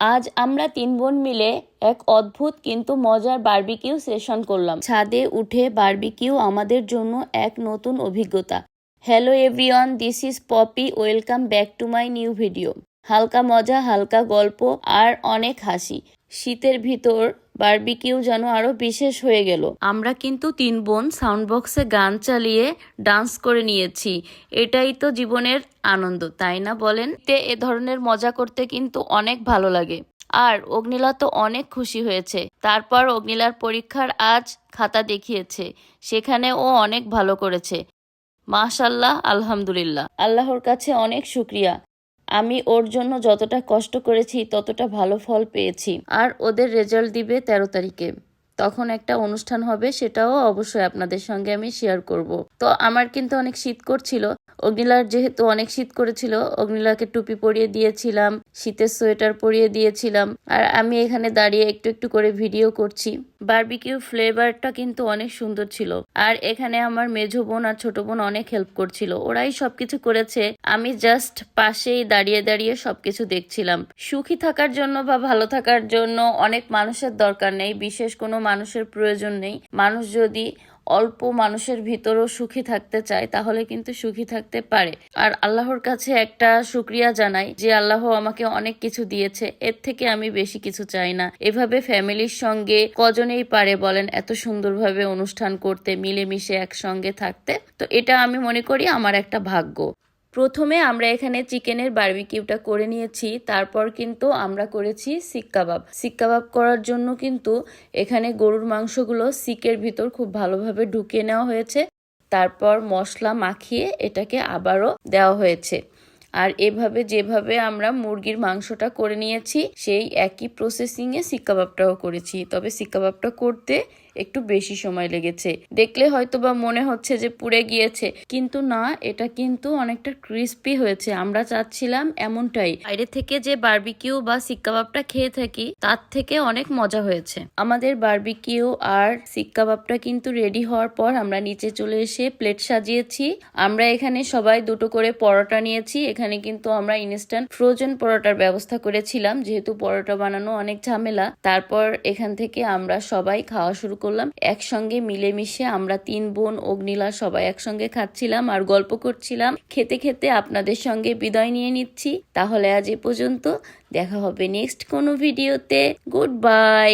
আজ আমরা তিন বোন মিলে এক অদ্ভুত কিন্তু মজার বার্বিকিউ সেশন করলাম। ছাদে উঠে বার্বিকিউ আমাদের জন্য এক নতুন অভিজ্ঞতা। Hello everyone, this is Poppy, welcome back to my new video. হালকা মজা, হালকা গল্প, আর অনেক হাসি। শীতের ভিতর বারবিকিউ যেন আরও বিশেষ হয়ে গেল। আমরা কিন্তু তিন বোন সাউন্ড বক্সে গান চালিয়ে ডান্স করে নিয়েছি। এটাই তো জীবনের আনন্দ তাই না বলেন? তে এ ধরনের মজা করতে কিন্তু অনেক ভালো লাগে। আর অগ্নিলা তো অনেক খুশি হয়েছে। তারপর অগ্নিলার পরীক্ষার আজ খাতা দেখিয়েছে। সেখানে ও অনেক ভালো করেছে। মাশাল্লাহ আলহামদুলিল্লাহ। আল্লাহর কাছে অনেক শুক্রিয়া। আমি ওর জন্য যতটা কষ্ট করেছি, ততটা ভালো ফল পেয়েছি। আর ওদের রেজাল্ট দিবে তেরো তারিখে। তখন একটা অনুষ্ঠান হবে, সেটাও অবশ্যই আপনাদের সঙ্গে আমি শেয়ার করব। তো আমার কিন্তু অনেক শীত করছিল। অগ্নিলার যেহেতু অনেক শীত করেছিল, অগ্নিলাকে টুপি পরিয়ে দিয়েছিলাম। শীতের সোয়েটার পরিয়ে দিয়েছিলাম আর আমি এখানে দাঁড়িয়ে একটু একটু করে ভিডিও করছি। বার্বিকিউ ফ্লেভারটা কিন্তু অনেক সুন্দর ছিল। আর এখানে আমার মেঝো বোন আর ছোট বোন অনেক হেল্প করছিল। ওরাই সবকিছু করেছে। আমি জাস্ট পাশেই দাঁড়িয়ে দাঁড়িয়ে সবকিছু দেখছিলাম। সুখী থাকার জন্য বা ভালো থাকার জন্য অনেক মানুষের দরকার নেই। বিশেষ কোনো মানুষের প্রয়োজন নেই। মানুষ যদি অল্প মানুষের ভিতরও সুখী থাকতে চায়, তাহলে কিন্তু সুখী থাকতে পারে। আর আল্লাহর কাছে একটা সুক্রিয়া জানাই যে আল্লাহ আমাকে অনেক কিছু দিয়েছে, এর থেকে আমি বেশি কিছু চাই না। এভাবে ফ্যামিলির সঙ্গে কজনেই পারে বলেন, এত সুন্দরভাবে অনুষ্ঠান করতে, মিলেমিশে একসঙ্গে থাকতে, তো এটা আমি মনে করি আমার একটা ভাগ্য। প্রথমে আমরা এখানে চিকেনের বারবিকিউটা করে নিয়েছি, তারপর কিন্তু আমরা করেছি সিক কাবাব। সিক কাবাব করার জন্য কিন্তু এখানে গরুর মাংসগুলো সিকের ভিতর খুব ভালোভাবে ঢুকিয়ে নেওয়া হয়েছে, তারপর মশলা মাখিয়ে এটাকে আবারও দেওয়া হয়েছে। আর এভাবে যেভাবে আমরা মুরগির মাংসটা করে নিয়েছি, সেই একই প্রসেসিংয়ে সিক কাবাবটাও করেছি। তবে সিক কাবাবটা করতে একটু বেশি সময় লেগেছে। দেখলে হয়তো বা মনে হচ্ছে যে পুড়ে গিয়েছে। কিন্তু না, এটা কিন্তু অনেকটা ক্রিস্পি হয়েছে। আমরা চাচ্ছিলাম এমনটাই। বাইরে থেকে যে বার্বিকিউ বা সিক কাবাবটা খেয়ে থাকি, তার থেকে অনেক মজা হয়েছে। আমাদের বারবিকিউ আর সিক কাবাবটা কিন্তু রেডি হওয়ার পর আমরা নিচে চলে এসে প্লেট সাজিয়েছি। আমরা এখানে সবাই দুটো করে পরোটা নিয়েছি। এখানে কিন্তু আমরা ইনস্ট্যান্ট ফ্রোজেন পরোটার ব্যবস্থা করেছিলাম। যেহেতু পরোটা বানানো অনেক ঝামেলা, তারপর এখান থেকে আমরা সবাই খাওয়া শুরু করলাম। একসঙ্গে মিলেমিশে আমরা তিন বোন, অগ্নিলা সবাই একসঙ্গে খাচ্ছিলাম আর গল্প করছিলাম। খেতে খেতে আপনাদের সঙ্গে বিদায় নিয়ে নিচ্ছি। তাহলে আজ এ পর্যন্ত। দেখা হবে নেক্সট কোনো ভিডিওতে গুড বাই